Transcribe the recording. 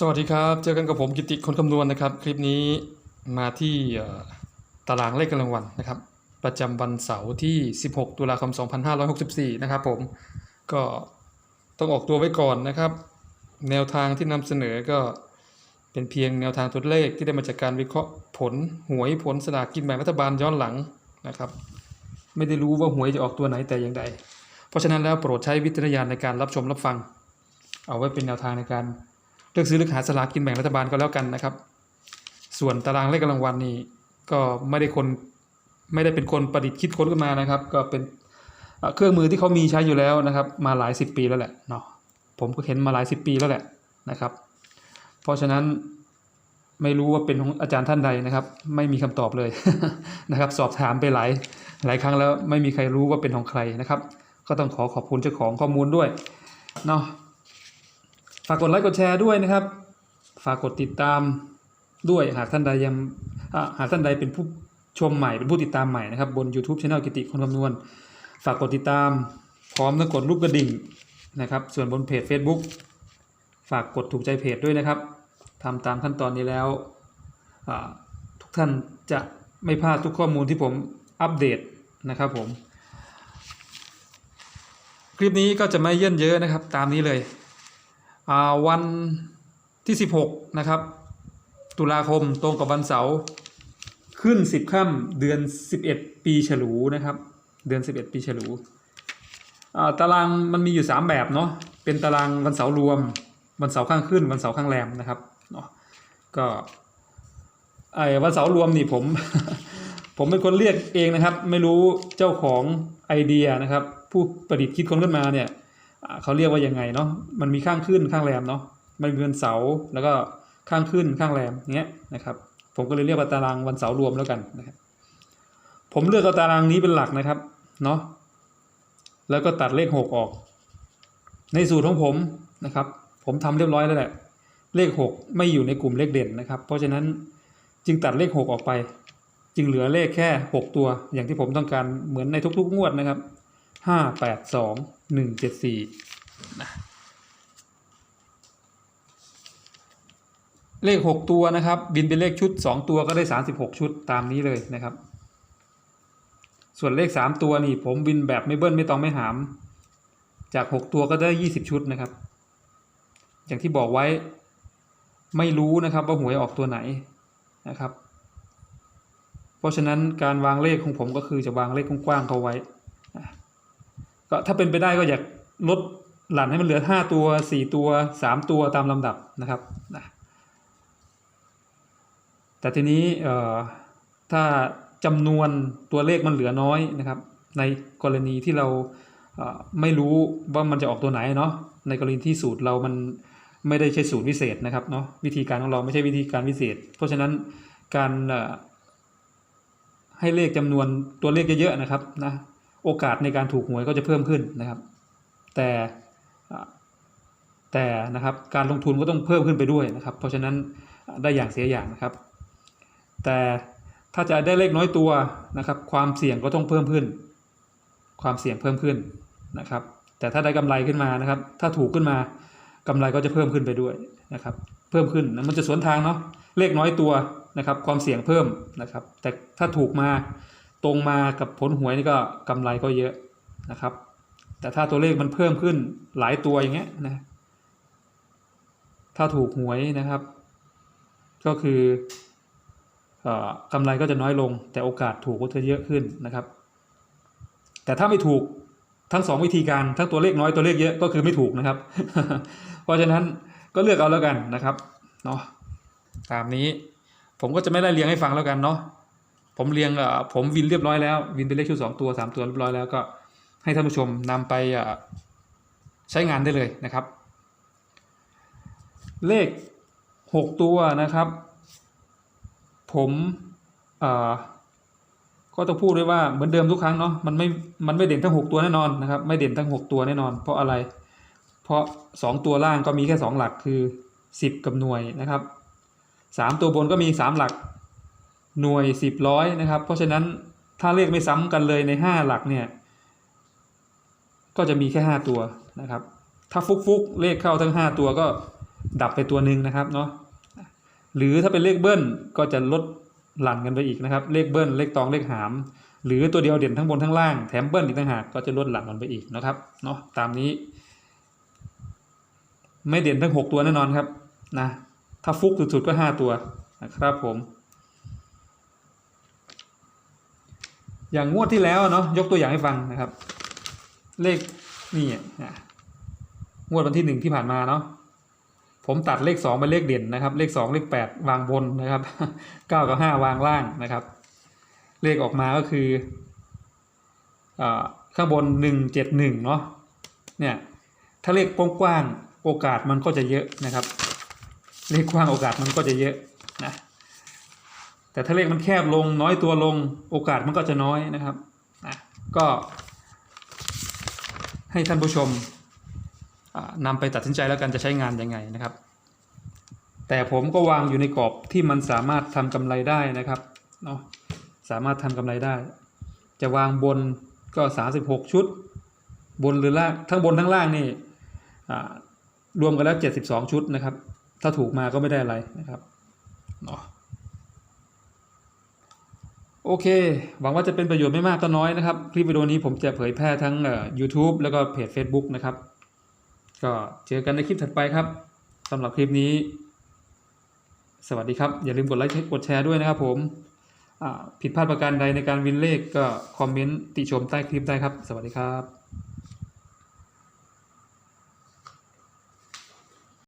สวัสดีครับ เจอกันกับผมกิติคนคำนวณนะครับ คลิปนี้มาที่ตารางเลขกำลังวันนะครับ ประจำวันเสาร์ที่ 16 ตุลาคม 2564 นะครับผมก็ต้องออกตัวไว้ก่อนนะครับ แนวทางที่นำเสนอก็เป็นเพียงแนวทางตัวเลขที่ได้มาจากการวิเคราะห์ผลหวยผลสลากกินแบ่งรัฐบาลย้อนหลังนะครับ ไม่ได้รู้ว่าหวยจะออกตัวไหนแต่อย่างใด เพราะฉะนั้นแล้วโปรดใช้วิจารณญาณในการรับชมรับฟัง เอาไว้เป็นแนวทางในการ เลือกซื้อเลือกหาสลากกินแบ่งรัฐบาลก็แล้วกันนะครับ ส่วนตารางเลขกำลังวันนี่ก็ไม่ได้คนไม่ได้เป็นคนประดิษฐ์คิดค้นขึ้นมานะครับ ก็เป็นเอ่อเครื่องมือที่เขามีใช้อยู่แล้วนะครับ มาหลายสิบปีแล้วแหละเนาะผมก็เห็นมาหลายสิบปีแล้วแหละนะครับ เพราะฉะนั้นไม่รู้ว่าเป็นของอาจารย์ท่านใดนะครับ ไม่มีคำตอบเลยนะครับ สอบถามไปหลายหลายครั้งแล้วไม่มีใครรู้ว่าเป็นของใครนะครับ ก็ต้องขอขอบคุณเจ้าของข้อมูลด้วยเนาะ ฝากกดไลค์กดแชร์ด้วยนะครับ ฝากกดติดตามด้วยหากท่านใดยังหากท่านใดเป็นผู้ชมใหม่เป็นผู้ติดตามใหม่นะครับ บน YouTube Channel กิติคนคำนวณ ฝากกดติดตาม พร้อมทั้งกดรูปกระดิ่งนะครับ ส่วนบนเพจ Facebook ฝากกดถูกใจเพจด้วยนะครับทำตามขั้นตอนนี้แล้ว ทุกท่านจะไม่พลาดทุกข้อมูลที่ผมอัปเดตนะครับผม คลิปนี้ก็จะไม่เยื่นเยอะนะครับ ตามนี้เลย วันที่ 16 นะครับ ตุลาคมตรงกับวันเสาร์ขึ้น 10ค่ำเดือน 11 ปีฉลูนะครับ เดือน 11 ปีฉลูตารางมันมีอยู่ 3 แบบเนาะเป็นตารางวันเสาร์รวม วันเสาร์ข้างขึ้น วันเสาร์ข้างแรมนะครับเนาะก็ไอ้วันเสาร์รวมนี่ผม ผมเป็นคนเรียกเองนะครับ ไม่รู้เจ้าของไอเดียนะครับ ผู้ประดิษฐ์คิดค้นขึ้นมาเนี่ย เขาเรียกว่ายังไงเนาะมันมีข้างขึ้นข้างแรมเนาะมันมีวันเสาร์แล้วก็ข้างขึ้นข้างแรมเงี้ยนะครับผมก็เลยเรียกว่าตารางวันเสาร์รวมแล้วกันนะครับผมเลือกเอาตารางนี้เป็นหลักนะครับเนาะแล้วก็ตัดเลขหกออก ในสูตรของผมนะครับ ผมทำเรียบร้อยแล้วแหละเลขหกไม่อยู่ในกลุ่มเลขเด่นนะครับ เพราะฉะนั้นจึงตัดเลขหกออกไป จึงเหลือเลขแค่หกตัวอย่างที่ผมต้องการเหมือนในทุกๆงวดนะครับห้าแปดสองห นึ่งเลขหกตัวนะครับ บินเป็นเลขชุดสองตัวก็ได้สามสิบหกชุดตามนี้เลยนะครับ ส่วนเลขสามตัวนี่ผมบินแบบไม่เบิ้ลไม่ต้องไม่หาม จากหกตัวก็ได้ยี่สิบชุดนะครับ อย่างที่บอกไว้ไม่รู้นะครับว่าหวยออกตัวไหนนะครับ เพราะฉะนั้นการวางเลขของผมก็คือจะวางเลขกว้างๆเขาไว้ก็ถ้าเป็นไปได้ก็อยากลด หลั่นให้มันเหลือห้าตัวสี่ตัวสามตัวตามลำดับนะครับนะแต่ทีนี้ถ้าจำนวนตัวเลขมันเหลือน้อยนะครับ ในกรณีที่เราไม่รู้ว่ามันจะออกตัวไหนเนาะในกรณีที่สูตรเรามันไม่ได้ใช้สูตรวิเศษนะครับเนาะวิธีการของเราไม่ใช่วิธีการวิเศษ เพราะฉะนั้นการให้เลขจำนวนตัวเลขเยอะๆนะครับนะโอกาสในการถูกหวยก็จะเพิ่มขึ้นนะครับ แต่ แต่นะครับการลงทุนก็ต้องเพิ่มขึ้นไปด้วยนะครับ เพราะฉะนั้นได้อย่างเสียอย่างนะครับ แต่ถ้าจะได้เลขน้อยตัวนะครับ ความเสี่ยงก็ต้องเพิ่มขึ้น ความเสี่ยงเพิ่มขึ้นนะครับ แต่ถ้าได้กำไรขึ้นมานะครับ ถ้าถูกขึ้นมากำไรก็จะเพิ่มขึ้นไปด้วยนะครับ เพิ่มขึ้นมันจะสวนทางเนาะเลขน้อยตัวนะครับ ความเสี่ยงเพิ่มนะครับ แต่ถ้าถูกมาตรงมากับผลหวยนี่ก็กำไรก็เยอะนะครับ แต่ถ้าตัวเลขมันเพิ่มขึ้นหลายตัวอย่างเงี้ยนะ ถ้าถูกหวยนะครับ ก็คืออกำไรก็จะน้อยลง แต่โอกาสถูกก็จะเยอะขึ้นนะครับ แต่ถ้าไม่ถูกทั้งสองวิธีการทั้งตัวเลขน้อยตัวเลขเยอะก็คือไม่ถูกนะครับ เพราะฉะนั้นก็เลือกเอาแล้วกันนะครับเนาะตามนี้ผมก็จะไม่ได้เรียงให้ฟังแล้วกันเนาะผมเรียงผมวินเรียบร้อยแล้ว วินเป็นเลขชุดสองตัวสามตัวเรียบร้อยแล้วก็ ให้ท่านผู้ชมนำไปใช้งานได้เลยนะครับ เลขหกตัวนะครับ ผมก็ต้องพูดด้วยว่าเหมือนเดิมทุกครั้งเนาะมันไม่มันไม่เด่นทั้งหกตัวแน่นอนนะครับ ไม่เด่นทั้งหกตัวแน่นอน เพราะอะไร เพราะสองตัวล่างก็มีแค่สองหลักคือสิบกับหน่วยนะครับสามตัวบนก็มีสามหลักหน่วยสิบร้อยนะครับ เพราะฉะนั้นถ้าเลขไม่ซ้ำกันเลยในห้าหลักเนี่ย ก็จะมีแค่ห้าตัวนะครับ ถ้าฟุกฟุกๆเลขเข้าทั้งห้าตัวก็ดับไปตัวหนึ่งนะครับเนาะหรือถ้าเป็นเลขเบิ้ลก็จะลดหลั่นกันไปอีกนะครับ เลขเบิ้ลเลขตองเลขหาม หรือตัวเดียวเด่นทั้งบนทั้งล่างแถมเบิ้ลอีกต่างหากก็จะลดหลั่นกันไปอีกนะครับเนาะตามนี้ ไม่เด่นทั้งหกตัวแน่นอนครับนะถ้าฟุกสุดๆก็ห้าตัวนะครับผมอย่างงวดที่แล้วเนาะยกตัวอย่างให้ฟังนะครับ เลขนี่นะงวดวันที่หนึ่งที่ผ่านมาเนาะผมตัดเลขสองเป็นเลขเด่นนะครับ เลขสองเลขแปดวางบนนะครับเก้ากับห้าวางล่างนะครับ เลขออกมาก็คืออ่าข้างบนหนึ่งเจ็ดหนึ่งเนาะเนี่ยถ้าเลขกว้างๆโอกาสมันก็จะเยอะนะครับ เลขกว้างโอกาสมันก็จะเยอะนะแต่ถ้าเลขมันแคบลงน้อยตัวลงโอกาสมันก็จะน้อยนะครับอะก็ ให้ท่านผู้ชมอ่านำไปตัดสินใจแล้วกันจะใช้งานยังไงนะครับ แต่ผมก็วางอยู่ในกรอบที่มันสามารถทำกำไรได้นะครับเนาะสามารถทำกำไรได้ จะวางบนก็ 36 ชุด บนหรือล่างทั้งบนทั้งล่างนี่รวมกันแล้ว 72 ชุดนะครับ ถ้าถูกมาก็ไม่ได้อะไรนะครับเนาะ โอเค หวังว่าจะเป็นประโยชน์ไม่มากก็น้อยนะครับ คลิปวิดีโอนี้ผมจะเผยแพร่ทั้ง YouTube แล้วก็เพจ Facebook นะครับ ก็เจอกันในคลิปถัดไปครับสำหรับคลิปนี้ สวัสดีครับ อย่าลืมกดไลค์กดแชร์ด้วยนะครับผมผิดพลาดประการใดในการวินเลขก็คอมเมนต์ติชมใต้คลิปได้ครับ สวัสดีครับ